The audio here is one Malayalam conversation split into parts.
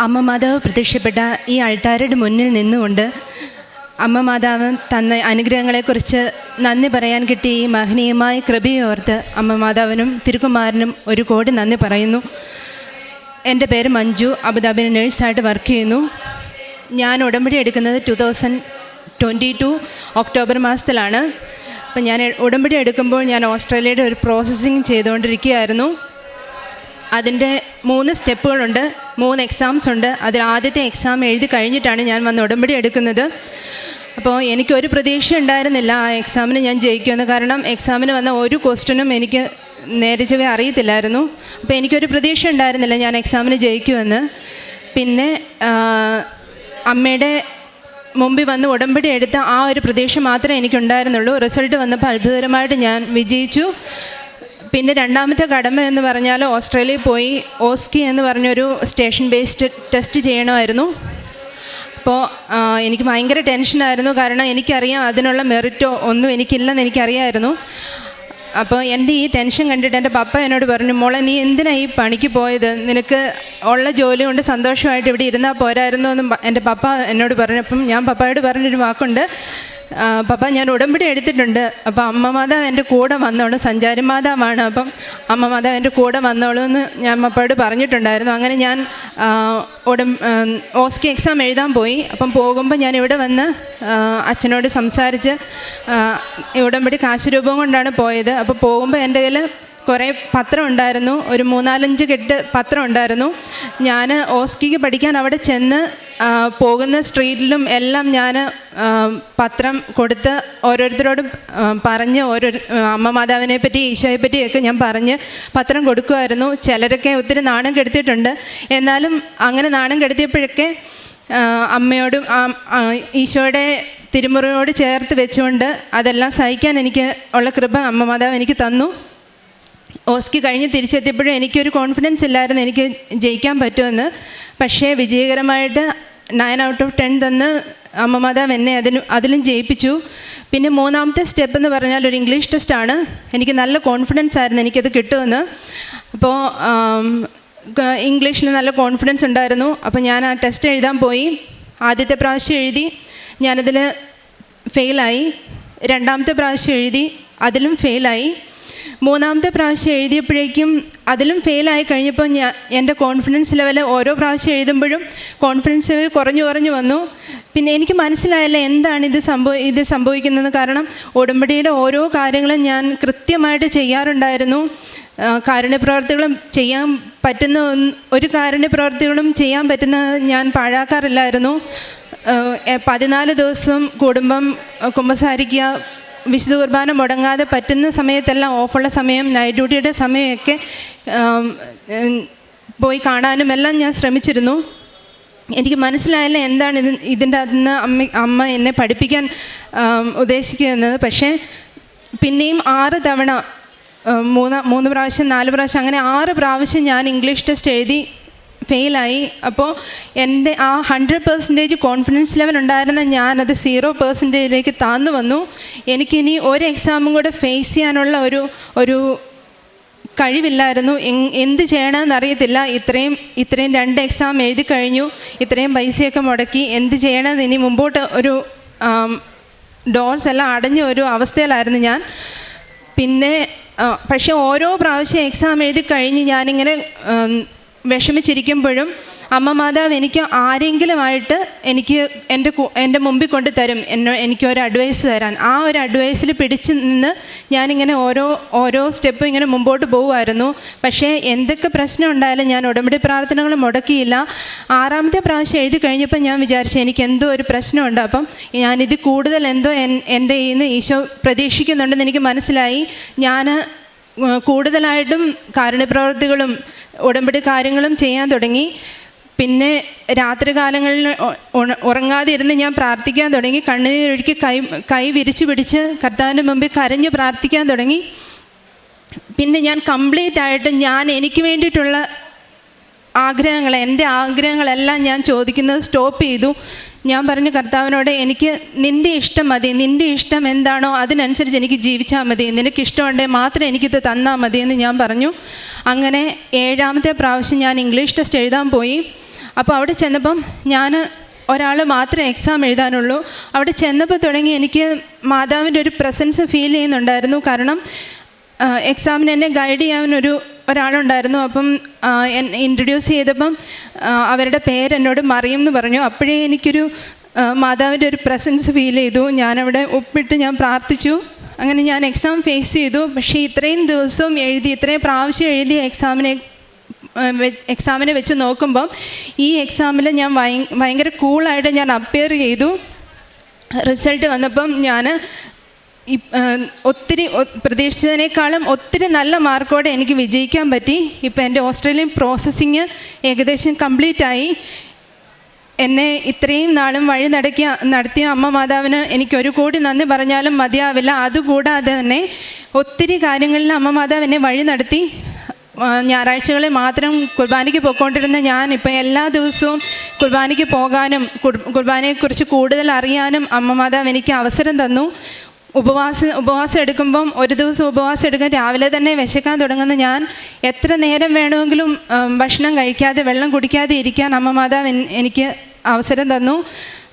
അമ്മ മാതാവ് പ്രത്യക്ഷപ്പെട്ട ഈ അൾത്താരയുടെ മുന്നിൽ നിന്നുകൊണ്ട് അമ്മ മാതാവ് തന്ന അനുഗ്രഹങ്ങളെക്കുറിച്ച് നന്ദി പറയാൻ കിട്ടിയ ഈ മഹനീയമായ കൃപയെ ഓർത്ത് അമ്മ മാതാവിനും തിരുക്കുമാരനും ഒരു കോടി നന്ദി പറയുന്നു. എന്റെ പേര് മഞ്ജു അബുദാബിയിൽ നേഴ്സായിട്ട് വർക്ക് ചെയ്യുന്നു. ഞാൻ ഉടമ്പടി എടുക്കുന്നത് two thousand twenty two October മാസത്തിലാണ്. അപ്പം ഞാൻ ഉടമ്പടി എടുക്കുമ്പോൾ ഞാൻ ഓസ്ട്രേലിയയുടെ ഒരു പ്രോസസ്സിങ് ചെയ്തുകൊണ്ടിരിക്കുകയായിരുന്നു. അതിന്റെ മൂന്ന് സ്റ്റെപ്പുകളുണ്ട് മൂന്ന് എക്സാംസ് ഉണ്ട്. അതിൽ ആദ്യത്തെ എക്സാം എഴുതി കഴിഞ്ഞിട്ടാണ് ഞാൻ വന്ന് ഉടമ്പടി എടുക്കുന്നത്. അപ്പോൾ എനിക്കൊരു പ്രതീക്ഷ ഉണ്ടായിരുന്നില്ല ആ എക്സാമിന് ഞാൻ ജയിക്കുമെന്ന്. കാരണം എക്സാമിന് വന്ന ഒരു ക്വസ്റ്റ്യനും എനിക്ക് നേരെ ചൊവ്വേ അറിയത്തില്ലായിരുന്നു. അപ്പോൾ എനിക്കൊരു പ്രതീക്ഷ ഉണ്ടായിരുന്നില്ല ഞാൻ എക്സാമിന് ജയിക്കുമെന്ന്. പിന്നെ അമ്മയുടെ മുമ്പിൽ വന്ന് ഉടമ്പടി എടുത്ത ആ ഒരു പ്രതീക്ഷ മാത്രമേ എനിക്കുണ്ടായിരുന്നുള്ളൂ. റിസൾട്ട് വന്നപ്പോൾ അത്ഭുതകരമായിട്ട് ഞാൻ വിജയിച്ചു. പിന്നെ രണ്ടാമത്തെ കടമ എന്ന് പറഞ്ഞാൽ ഓസ്ട്രേലിയയിൽ പോയി ഓസ്കി എന്ന് പറഞ്ഞൊരു സ്റ്റേഷൻ ബേസ്ഡ് ടെസ്റ്റ് ചെയ്യണമായിരുന്നു. അപ്പോൾ എനിക്ക് ഭയങ്കര ടെൻഷനായിരുന്നു കാരണം എനിക്കറിയാം അതിനുള്ള മെറിറ്റോ ഒന്നും എനിക്കില്ലെന്ന് എനിക്കറിയായിരുന്നു. അപ്പോൾ എന്റെ ഈ ടെൻഷൻ കണ്ടിട്ട് എന്റെ പപ്പ എന്നോട് പറഞ്ഞു മോളെ നീ എന്തിനാണ് ഈ പണിക്ക് പോയത്? നിനക്ക് ഉള്ള ജോലി കൊണ്ട് സന്തോഷമായിട്ട് ഇവിടെ ഇരുന്നാൽ പോരായിരുന്നു എന്ന് എന്റെ പപ്പ എന്നോട് പറഞ്ഞു. അപ്പം ഞാൻ പപ്പയോട് പറഞ്ഞൊരു വാക്കുണ്ട്. പപ്പ ഞാൻ ഉടമ്പടി എടുത്തിട്ടുണ്ട്. അപ്പോൾ അമ്മ മാതാവ് എന്റെ കൂടെ വന്നോളൂ. സഞ്ചാരി മാതാവാണ്. അപ്പം അമ്മ മാതാവ് എന്റെ കൂടെ വന്നോളൂ എന്ന് ഞാൻ പപ്പയോട് പറഞ്ഞിട്ടുണ്ടായിരുന്നു. അങ്ങനെ ഞാൻ ഉടം ഓസ്കി എക്സാം എഴുതാൻ പോയി. അപ്പം പോകുമ്പോൾ ഞാൻ ഇവിടെ വന്ന് അച്ഛനോട് സംസാരിച്ച് ഉടമ്പടി കാശ് രൂപം കൊണ്ടാണ് പോയത്. അപ്പോൾ പോകുമ്പോൾ എന്റെ കയ്യിൽ കുറേ പത്രം ഉണ്ടായിരുന്നു. ഒരു മൂന്നാലഞ്ച് കെട്ട് പത്രം ഉണ്ടായിരുന്നു. ഞാൻ ഓസ്കിക്ക് പഠിക്കാൻ അവിടെ ചെന്ന് പോകുന്ന സ്ട്രീറ്റിലും എല്ലാം ഞാൻ പത്രം കൊടുത്ത് ഓരോരുത്തരോടും പറഞ്ഞ് ഓരോ അമ്മ മാതാവിനെ പറ്റി ഈശോയെ പറ്റിയൊക്കെ ഞാൻ പറഞ്ഞ് പത്രം കൊടുക്കുമായിരുന്നു ചിലരൊക്കെ ഒത്തിരി നാണം കെടുത്തിയിട്ടുണ്ട്. എന്നാലും അങ്ങനെ നാണം കെടുത്തിയപ്പോഴൊക്കെ അമ്മയോടും ഈശോയുടെ തിരുമുറയോട് ചേർത്ത് വെച്ചുകൊണ്ട് അതെല്ലാം സഹിക്കാൻ എനിക്ക് ഉള്ള കൃപ അമ്മ മാതാവ് എനിക്ക് തന്നു. ഓസ്കി കഴിഞ്ഞ് തിരിച്ചെത്തിയപ്പോഴും എനിക്കൊരു കോൺഫിഡൻസ് ഇല്ലായിരുന്നു എനിക്ക് ജയിക്കാൻ പറ്റുമെന്ന്. പക്ഷേ വിജയകരമായിട്ട് നയൻ ഔട്ട് ഓഫ് ടെൻ തന്ന് അമ്മമാതാവ് എന്നെ അതിന് അതിലും ജയിപ്പിച്ചു. പിന്നെ മൂന്നാമത്തെ സ്റ്റെപ്പ് എന്ന് പറഞ്ഞാൽ ഒരു ഇംഗ്ലീഷ് ടെസ്റ്റാണ് എനിക്ക് നല്ല കോൺഫിഡൻസ് ആയിരുന്നു എനിക്കത് കിട്ടുമെന്ന്. അപ്പോൾ ഇംഗ്ലീഷിൽ നല്ല കോൺഫിഡൻസ് ഉണ്ടായിരുന്നു. അപ്പോൾ ഞാൻ ആ ടെസ്റ്റ് എഴുതാൻ പോയി. ആദ്യത്തെ പ്രാവശ്യം എഴുതി ഞാനതിൽ ഫെയിലായി രണ്ടാമത്തെ പ്രാവശ്യം എഴുതി അതിലും ഫെയിലായി മൂന്നാമത്തെ പ്രാവശ്യം എഴുതിയപ്പോഴേക്കും അതിലും ഫെയിലായി കഴിഞ്ഞപ്പോൾ ഞാൻ എന്റെ കോൺഫിഡൻസ് ലെവൽ ഓരോ പ്രാവശ്യം എഴുതുമ്പോഴും കോൺഫിഡൻസ് ലെവൽ കുറഞ്ഞു കുറഞ്ഞു വന്നു. പിന്നെ എനിക്ക് മനസ്സിലായില്ല എന്താണ് ഇത് സംഭവ ഇത് സംഭവിക്കുന്നത് കാരണം ഉടമ്പടിയുടെ ഓരോ കാര്യങ്ങളും ഞാൻ കൃത്യമായിട്ട് ചെയ്യാറുണ്ടായിരുന്നു. കാരുണ്യപ്രവർത്തികളും ചെയ്യാൻ പറ്റുന്ന ഒരു കാരുണ്യപ്രവർത്തികളും ചെയ്യാൻ പറ്റുന്ന ഞാൻ പാഴാക്കാറില്ലായിരുന്നു. പതിനാല് ദിവസം കുടുംബം കുമ്പസാരിക്കുക വിശുദ്ധ കുർബാന മുടങ്ങാതെ പറ്റുന്ന സമയത്തെല്ലാം ഓഫുള്ള സമയം നൈറ്റ് ഡ്യൂട്ടിയുടെ സമയമൊക്കെ പോയി കാണാനും എല്ലാം ഞാൻ ശ്രമിച്ചിരുന്നു. എനിക്ക് മനസ്സിലായില്ല എന്താണ് ഇത് ഇതിന്റെ അകത്ത് നിന്ന് അമ്മ അമ്മ എന്നെ പഠിപ്പിക്കാൻ ഉദ്ദേശിക്കുന്നത്. പക്ഷേ പിന്നെയും ആറ് തവണ മൂന്ന് മൂന്ന് പ്രാവശ്യം നാല് പ്രാവശ്യം അങ്ങനെ ആറ് പ്രാവശ്യം ഞാൻ ഇംഗ്ലീഷ് ടെസ്റ്റ് എഴുതി ഫെയിലായി അപ്പോൾ എന്റെ ആ ഹൺഡ്രഡ് പെർസെന്റേജ് കോൺഫിഡൻസ് ലെവൽ ഉണ്ടായിരുന്ന ഞാനത് സീറോ പെർസെന്റേജിലേക്ക് താന്നു വന്നു. എനിക്കിനി ഒരു എക്സാമും കൂടെ ഫേസ് ചെയ്യാനുള്ള ഒരു ഒരു കഴിവില്ലായിരുന്നു. എന്ത് ചെയ്യണമെന്ന് അറിയത്തില്ല. ഇത്രയും ഇത്രയും രണ്ട് എക്സാം എഴുതി കഴിഞ്ഞു. ഇത്രയും പൈസയൊക്കെ മുടക്കി. എന്ത് ചെയ്യണമെന്ന് ഇനി മുമ്പോട്ട് ഒരു ഡോർസ് എല്ലാം അടഞ്ഞ ഒരു അവസ്ഥയിലായിരുന്നു ഞാൻ. പിന്നെ പക്ഷേ ഓരോ പ്രാവശ്യം എക്സാം എഴുതി കഴിഞ്ഞ് ഞാനിങ്ങനെ വിഷമിച്ചിരിക്കുമ്പോഴും അമ്മ മാതാവ് എനിക്ക് ആരെങ്കിലുമായിട്ട് എനിക്ക് എന്റെ എന്റെ മുമ്പിൽ കൊണ്ട് തരും. എന്നോ എനിക്ക് ഒരു അഡ്വൈസ് തരാൻ. ആ ഒരു അഡ്വൈസിൽ പിടിച്ച് നിന്ന് ഞാനിങ്ങനെ ഓരോ ഓരോ സ്റ്റെപ്പും ഇങ്ങനെ മുമ്പോട്ട് പോകുമായിരുന്നു പക്ഷേ എന്തൊക്കെ പ്രശ്നം ഉണ്ടായാലും ഞാൻ ഉടമ്പടി പ്രാർത്ഥനകൾ മുടക്കിയില്ല. ആറാമത്തെ പ്രാവശ്യം എഴുതി കഴിഞ്ഞപ്പോൾ ഞാൻ വിചാരിച്ചു എനിക്ക് എന്തോ ഒരു പ്രശ്നമുണ്ട്. അപ്പം ഞാനിത് കൂടുതൽ എന്തോ എൻ- എന്റെ നിന്ന് ഈശോ പ്രതീക്ഷിക്കുന്നുണ്ടെന്ന് എനിക്ക് മനസ്സിലായി. ഞാൻ കൂടുതലായിട്ടും കാരുണ്യപ്രവർത്തികളും ഉടമ്പടി കാര്യങ്ങളും ചെയ്യാൻ തുടങ്ങി. പിന്നെ രാത്രി കാലങ്ങളിൽ ഉറങ്ങാതെ ഇരുന്ന് ഞാൻ പ്രാർത്ഥിക്കാൻ തുടങ്ങി. കണ്ണുനീരൊഴുക്കി കൈ കൈ വിരിച്ചു പിടിച്ച് കർത്താവിന്റെ മുമ്പിൽ കരഞ്ഞ് പ്രാർത്ഥിക്കാൻ തുടങ്ങി. പിന്നെ ഞാൻ കംപ്ലീറ്റ് ആയിട്ട് ഞാൻ എനിക്ക് വേണ്ടിയിട്ടുള്ള ആഗ്രഹങ്ങൾ എന്റെ ആഗ്രഹങ്ങളെല്ലാം ഞാൻ ചോദിക്കുന്നത് സ്റ്റോപ്പ് ചെയ്തു. ഞാൻ പറഞ്ഞു കർത്താവിനോട് എനിക്ക് നിന്റെ ഇഷ്ടം മതി. നിന്റെ ഇഷ്ടം എന്താണോ അതിനനുസരിച്ച് എനിക്ക് ജീവിച്ചാൽ മതി. നിനക്ക് ഇഷ്ടമുണ്ടെങ്കിൽ മാത്രം എനിക്കിത് തന്നാൽ മതി എന്ന് ഞാൻ പറഞ്ഞു. അങ്ങനെ ഏഴാമത്തെ പ്രാവശ്യം ഞാൻ ഇംഗ്ലീഷ് ടെസ്റ്റ് എഴുതാൻ പോയി. അപ്പോൾ അവിടെ ചെന്നപ്പം ഞാൻ ഒരാൾ മാത്രം എക്സാം എഴുതാനുള്ളൂ. അവിടെ ചെന്നപ്പോൾ തുടങ്ങി എനിക്ക് മാതാവിന്റെ ഒരു പ്രസൻസ് ഫീൽ ചെയ്യുന്നുണ്ടായിരുന്നു. കാരണം എക്സാമിന് എന്നെ ഗൈഡ് ചെയ്യാനൊരു ഒരാളുണ്ടായിരുന്നു. അപ്പം ഇൻട്രൊഡ്യൂസ് ചെയ്തപ്പം അവരുടെ പേരെന്നോട് മറിയും എന്ന് പറഞ്ഞു. അപ്പോഴേ എനിക്കൊരു മാതാവിന്റെ ഒരു പ്രസൻസ് ഫീൽ ചെയ്തു. ഞാനവിടെ ഒപ്പിട്ട് ഞാൻ പ്രാർത്ഥിച്ചു. അങ്ങനെ ഞാൻ എക്സാം ഫേസ് ചെയ്തു. പക്ഷേ ഇത്രയും ദിവസവും എഴുതി ഇത്രയും പ്രാവശ്യം എഴുതി എക്സാമിനെ എക്സാമിനെ വെച്ച് നോക്കുമ്പം ഈ എക്സാമിൽ ഞാൻ ഭയ- ഭയങ്കര കൂളായിട്ട് ഞാൻ അപ്പിയർ ചെയ്തു. റിസൾട്ട് വന്നപ്പം ഞാൻ ഒത്തിരി പ്രതീക്ഷിച്ചതിനേക്കാളും ഒത്തിരി നല്ല മാർക്കോടെ എനിക്ക് വിജയിക്കാൻ പറ്റി. ഇപ്പം എന്റെ ഓസ്ട്രേലിയൻ പ്രോസസ്സിങ് ഏകദേശം കംപ്ലീറ്റ് ആയി എന്നെ ഇത്രയും നാളും വഴി നടക്കിയ നടത്തിയ അമ്മ മാതാവിന് എനിക്ക് ഒരു കോടി നന്ദി പറഞ്ഞാലും മതിയാവില്ല. അതുകൂടാതെ തന്നെ ഒത്തിരി കാര്യങ്ങളിൽ അമ്മ മാതാവ് എന്നെ വഴി നടത്തി. ഞായറാഴ്ചകളിൽ മാത്രം കുർബാനയ്ക്ക് പോയിക്കൊണ്ടിരുന്ന ഞാൻ ഇപ്പം എല്ലാ ദിവസവും കുർബാനയ്ക്ക് പോകാനും കുർ- കുർബാനയെക്കുറിച്ച് കൂടുതൽ അറിയാനും അമ്മ മാതാവ് എനിക്ക് അവസരം തന്നു. ഉപവാസം ഉപവാസം എടുക്കുമ്പം ഒരു ദിവസം ഉപവാസം എടുക്കാൻ രാവിലെ തന്നെ വിശക്കാൻ തുടങ്ങുന്ന ഞാൻ എത്ര നേരം വേണമെങ്കിലും ഭക്ഷണം കഴിക്കാതെ വെള്ളം കുടിക്കാതെ ഇരിക്കാൻ അമ്മ മാതാവ് എനിക്ക് അവസരം തന്നു.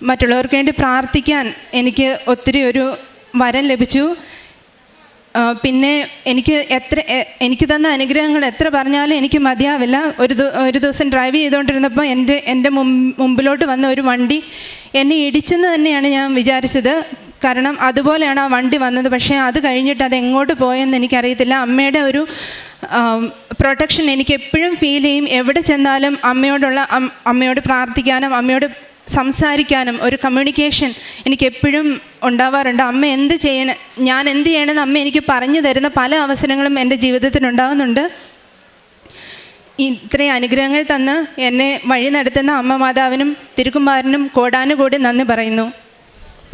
മറ്റുള്ളവർക്ക് വേണ്ടി പ്രാർത്ഥിക്കാൻ എനിക്ക് ഒത്തിരി ഒരു വരം ലഭിച്ചു. പിന്നെ എനിക്ക് എത്ര എനിക്ക് തന്ന അനുഗ്രഹങ്ങൾ എത്ര പറഞ്ഞാലും എനിക്ക് മതിയാവില്ല. ഒരു ഒരു ദിവസം ഡ്രൈവ് ചെയ്തുകൊണ്ടിരുന്നപ്പോൾ എന്റെ എന്റെ മുമ്പിലോട്ട് വന്ന ഒരു വണ്ടി എന്നെ ഇടിച്ചെന്ന് തന്നെയാണ് ഞാൻ വിചാരിച്ചത്. കാരണം അതുപോലെയാണ് ആ വണ്ടി വന്നത്. പക്ഷേ അത് കഴിഞ്ഞിട്ട് അത് എങ്ങോട്ട് പോയെന്ന് എനിക്കറിയത്തില്ല. അമ്മയുടെ ഒരു പ്രൊട്ടക്ഷൻ എനിക്ക് എപ്പോഴും ഫീൽ ചെയ്യും. എവിടെ ചെന്നാലും അമ്മയോടുള്ള അമ്മയോട് പ്രാർത്ഥിക്കാനും അമ്മയോട് സംസാരിക്കാനും ഒരു കമ്മ്യൂണിക്കേഷൻ എനിക്ക് എപ്പോഴും ഉണ്ടാവാറുണ്ട്. അമ്മ എന്ത് ചെയ്യണം ഞാൻ എന്ത് ചെയ്യണമെന്ന് അമ്മ എനിക്ക് പറഞ്ഞു തരുന്ന പല അവസരങ്ങളും എന്റെ ജീവിതത്തിൽ ഉണ്ടാകുന്നുണ്ട് ഇത്രയും അനുഗ്രഹങ്ങൾ തന്ന് എന്നെ വഴി നടത്തുന്ന അമ്മ മാതാവിനും തിരുക്കുമാരനും കോടാനുകൂടി നന്ദി പറയുന്നു.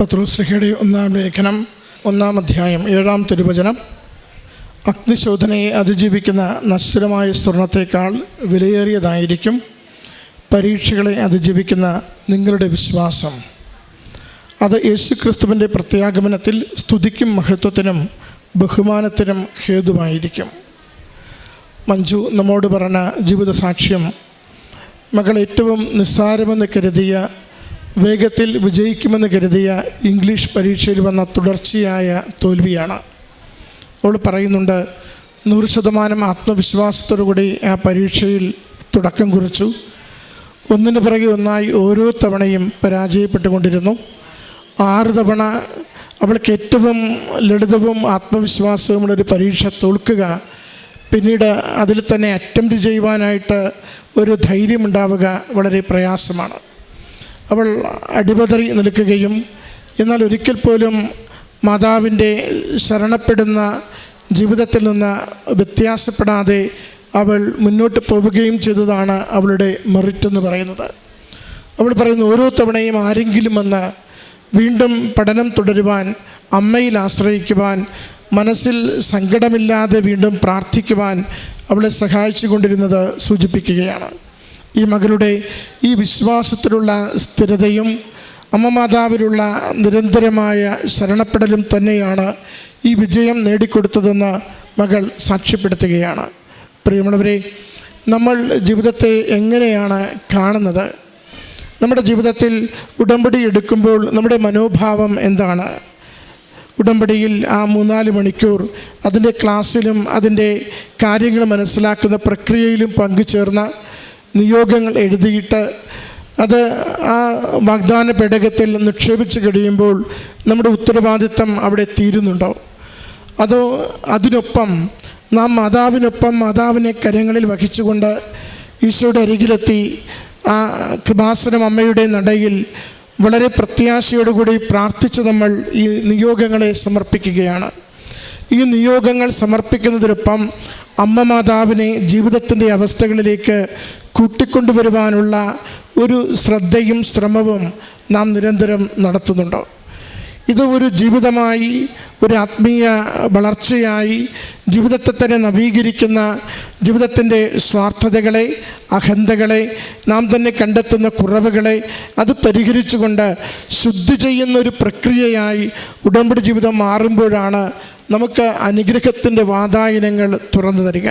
പത്രോസ്ലിഹയുടെ ഒന്നാം ലേഖനം ഒന്നാം അധ്യായം ഏഴാം തിരുവചനം. അഗ്നിശോധനയെ അതിജീവിക്കുന്ന നശ്വരമായ സ്വർണത്തേക്കാൾ വിലയേറിയതായിരിക്കും പരീക്ഷകളെ അതിജീവിക്കുന്ന നിങ്ങളുടെ വിശ്വാസം. അത് യേശുക്രിസ്തുവിന്റെ പ്രത്യാഗമനത്തിൽ സ്തുതിക്കും മഹത്വത്തിനും ബഹുമാനത്തിനും ഹേതുവായിരിക്കും. മഞ്ജു നമ്മോട് പറഞ്ഞ ജീവിത സാക്ഷ്യം മകൾ ഏറ്റവും നിസ്സാരമെന്ന് കരുതിയ വേഗത്തിൽ വിജയിക്കുമെന്ന് കരുതിയ ഇംഗ്ലീഷ് പരീക്ഷയിൽ വന്ന തുടർച്ചയായ തോൽവിയാണ്. അവൾ പറയുന്നുണ്ട് നൂറ് ശതമാനം ആത്മവിശ്വാസത്തോടുകൂടി ആ പരീക്ഷയിൽ തുടക്കം കുറിച്ചു. ഒന്നിന് പിറകെ ഒന്നായി ഓരോ തവണയും പരാജയപ്പെട്ടുകൊണ്ടിരുന്നു. ആറ് തവണ അവൾക്ക് ഏറ്റവും ലളിതവും ആത്മവിശ്വാസവുമുള്ളൊരു പരീക്ഷ തോൽക്കുക പിന്നീട് അതിൽ തന്നെ അറ്റംപ്റ്റ് ചെയ്യുവാനായിട്ട് ഒരു ധൈര്യമുണ്ടാവുക വളരെ പ്രയാസമാണ്. അവൾ അടിപതറി നിൽക്കുകയും എന്നാൽ ഒരിക്കൽ പോലും മാതാവിന്റെ ശരണപ്പെടുന്ന ജീവിതത്തിൽ നിന്ന് വ്യത്യാസപ്പെടാതെ അവൾ മുന്നോട്ട് പോവുകയും ചെയ്തതാണ് അവളുടെ മെറിറ്റ് എന്ന് പറയുന്നത്. അവൾ പറയുന്നു ഓരോ തവണയും ആരെങ്കിലും വന്ന് വീണ്ടും പഠനം തുടരുവാൻ അമ്മയിൽ ആശ്രയിക്കുവാൻ മനസ്സിൽ സങ്കടമില്ലാതെ വീണ്ടും പ്രാർത്ഥിക്കുവാൻ അവളെ സഹായിച്ചു കൊണ്ടിരുന്നത് സൂചിപ്പിക്കുകയാണ്. ഈ മകളുടെ ഈ വിശ്വാസത്തിലുള്ള സ്ഥിരതയും അമ്മ മാതാവിലുള്ള നിരന്തരമായ ശരണപ്പെടലും തന്നെയാണ് ഈ വിജയം നേടിക്കൊടുത്തതെന്ന് മകൾ സാക്ഷ്യപ്പെടുത്തുകയാണ്. പ്രിയമുള്ളവരെ നമ്മൾ ജീവിതത്തെ എങ്ങനെയാണ് കാണുന്നത്? നമ്മുടെ ജീവിതത്തിൽ ഉടമ്പടി എടുക്കുമ്പോൾ നമ്മുടെ മനോഭാവം എന്താണ്? ഉടമ്പടിയിൽ ആ മൂന്നാൽ മണിക്കൂർ അതിന്റെ ക്ലാസ്സിലും അതിന്റെ കാര്യങ്ങൾ മനസ്സിലാക്കുന്ന പ്രക്രിയയിലും പങ്കുചേർന്ന നിയോഗങ്ങൾ എഴുതിയിട്ട് അത് ആ വാഗ്ദാന പേടകത്തിൽ നിക്ഷേപിച്ച് കഴിയുമ്പോൾ നമ്മുടെ ഉത്തരവാദിത്തം അവിടെ തീരുന്നുണ്ടോ? അതോ അതിനൊപ്പം നാം മാതാവിനൊപ്പം മാതാവിനെ കരങ്ങളിൽ വഹിച്ചുകൊണ്ട് ഈശോയുടെ അരികിലെത്തി ആ കൃപാസനം അമ്മയുടെ നടയിൽ വളരെ പ്രത്യാശയോടുകൂടി പ്രാർത്ഥിച്ച് നമ്മൾ ഈ നിയോഗങ്ങളെ സമർപ്പിക്കുകയാണ്. ഈ നിയോഗങ്ങൾ സമർപ്പിക്കുന്നതിനൊപ്പം അമ്മ മാതാവിനെ ജീവിതത്തിന്റെ അവസ്ഥകളിലേക്ക് കൂട്ടിക്കൊണ്ടുവരുവാനുള്ള ഒരു ശ്രദ്ധയും ശ്രമവും നാം നിരന്തരം നടത്തുന്നുണ്ടോ? ഇത് ഒരു ജീവിതമായി ഒരു ആത്മീയ വളർച്ചയായി ജീവിതത്തെ തന്നെ നവീകരിക്കുന്ന ജീവിതത്തിന്റെ സ്വാർത്ഥതകളെ അഹന്തകളെ നാം തന്നെ കണ്ടെത്തുന്ന കുറവുകളെ അത് പരിഹരിച്ചുകൊണ്ട് ശുദ്ധി ചെയ്യുന്ന ഒരു പ്രക്രിയയായി ഉടമ്പടി ജീവിതം മാറുമ്പോഴാണ് നമുക്ക് അനുഗ്രഹത്തിന്റെ വാതായനങ്ങൾ തുറന്നു തരിക.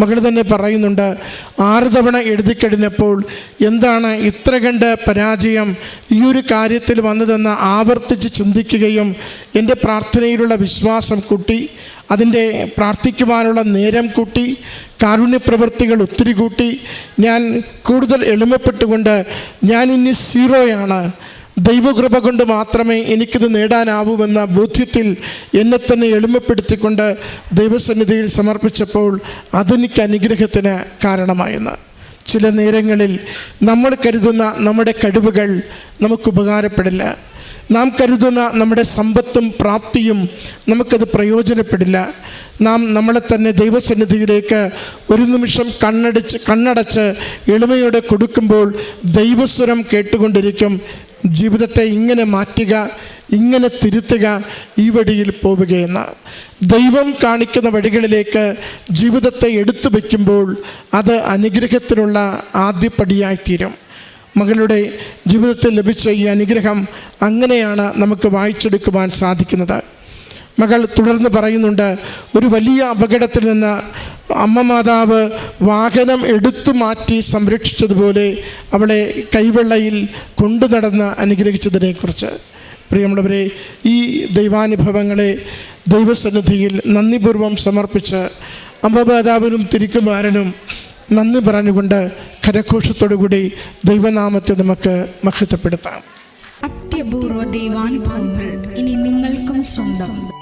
മകൾ തന്നെ പറയുന്നുണ്ട് ആറ് തവണ എഴുതിക്കഴിഞ്ഞപ്പോൾ എന്താണ് ഇത്ര കണ്ട് പരാജയം? ഈ ഒരു കാര്യത്തിൽ വന്നതെന്ന് ആവർത്തിച്ച് ചിന്തിക്കുകയും എന്റെ പ്രാർത്ഥനയിലുള്ള വിശ്വാസം കൂട്ടി അതിന്റെ പ്രാർത്ഥിക്കുവാനുള്ള നേരം കൂട്ടി കാരുണ്യപ്രവൃത്തികൾ ഒത്തിരി കൂട്ടി. ഞാൻ കൂടുതൽ എളിമപ്പെട്ടുകൊണ്ട് ഞാൻ ഇനി സീറോയാണ്. ദൈവകൃപ കൊണ്ട് മാത്രമേ എനിക്കിത് നേടാനാവൂവെന്ന ബോധ്യത്തിൽ എന്നെ തന്നെ എളിമപ്പെടുത്തിക്കൊണ്ട് ദൈവസന്നിധിയിൽ സമർപ്പിച്ചപ്പോൾ അതെനിക്ക് അനുഗ്രഹത്തിന് കാരണമായെന്ന്. ചില നേരങ്ങളിൽ നമ്മൾ കരുതുന്ന നമ്മുടെ കഴിവുകൾ നമുക്ക് ഉപകാരപ്പെടില്ല. നാം കരുതുന്ന നമ്മുടെ സമ്പത്തും പ്രാപ്തിയും നമുക്കത് പ്രയോജനപ്പെടില്ല. നാം നമ്മളെ തന്നെ ദൈവസന്നിധിയിലേക്ക് ഒരു നിമിഷം കണ്ണടിച്ച് കണ്ണടച്ച് എളിമയോടെ കൊടുക്കുമ്പോൾ ദൈവസ്വരം കേട്ടുകൊണ്ടിരിക്കും ജീവിതത്തെ ഇങ്ങനെ മാറ്റുക ഇങ്ങനെ തിരുത്തുക ഈ വഴിയിൽ പോവുകയെന്ന്. ദൈവം കാണിക്കുന്ന വഴികളിലേക്ക് ജീവിതത്തെ എടുത്തു വയ്ക്കുമ്പോൾ അത് അനുഗ്രഹത്തിനുള്ള ആദ്യപടിയായിത്തീരും. മകളുടെ ജീവിതത്തിൽ ലഭിച്ച ഈ അനുഗ്രഹം അങ്ങനെയാണ് നമുക്ക് വായിച്ചെടുക്കുവാൻ സാധിക്കുന്നത്. മകൾ തുടർന്ന് പറയുന്നുണ്ട് ഒരു വലിയ അപകടത്തിൽ നിന്ന് അമ്മ മാതാവ് വാഹനം എടുത്തു മാറ്റി സംരക്ഷിച്ചതുപോലെ അവളെ കൈവെള്ളയിൽ കൊണ്ടു നടന്ന് അനുഗ്രഹിച്ചതിനെക്കുറിച്ച്. പ്രിയമുള്ളവരെ ഈ ദൈവാനുഭവങ്ങളെ ദൈവസന്നിധിയിൽ നന്ദിപൂർവം സമർപ്പിച്ച് അമ്മ മാതാവിനും തിരുക്കുമാരനും നന്ദി പറഞ്ഞുകൊണ്ട് കരഘോഷത്തോടുകൂടി ദൈവനാമത്തെ നമുക്ക് മഹത്വപ്പെടുത്താം. അത്യപൂർവ ദൈവാനുഭവങ്ങൾ ഇനി നിങ്ങൾക്കും സ്വന്തം.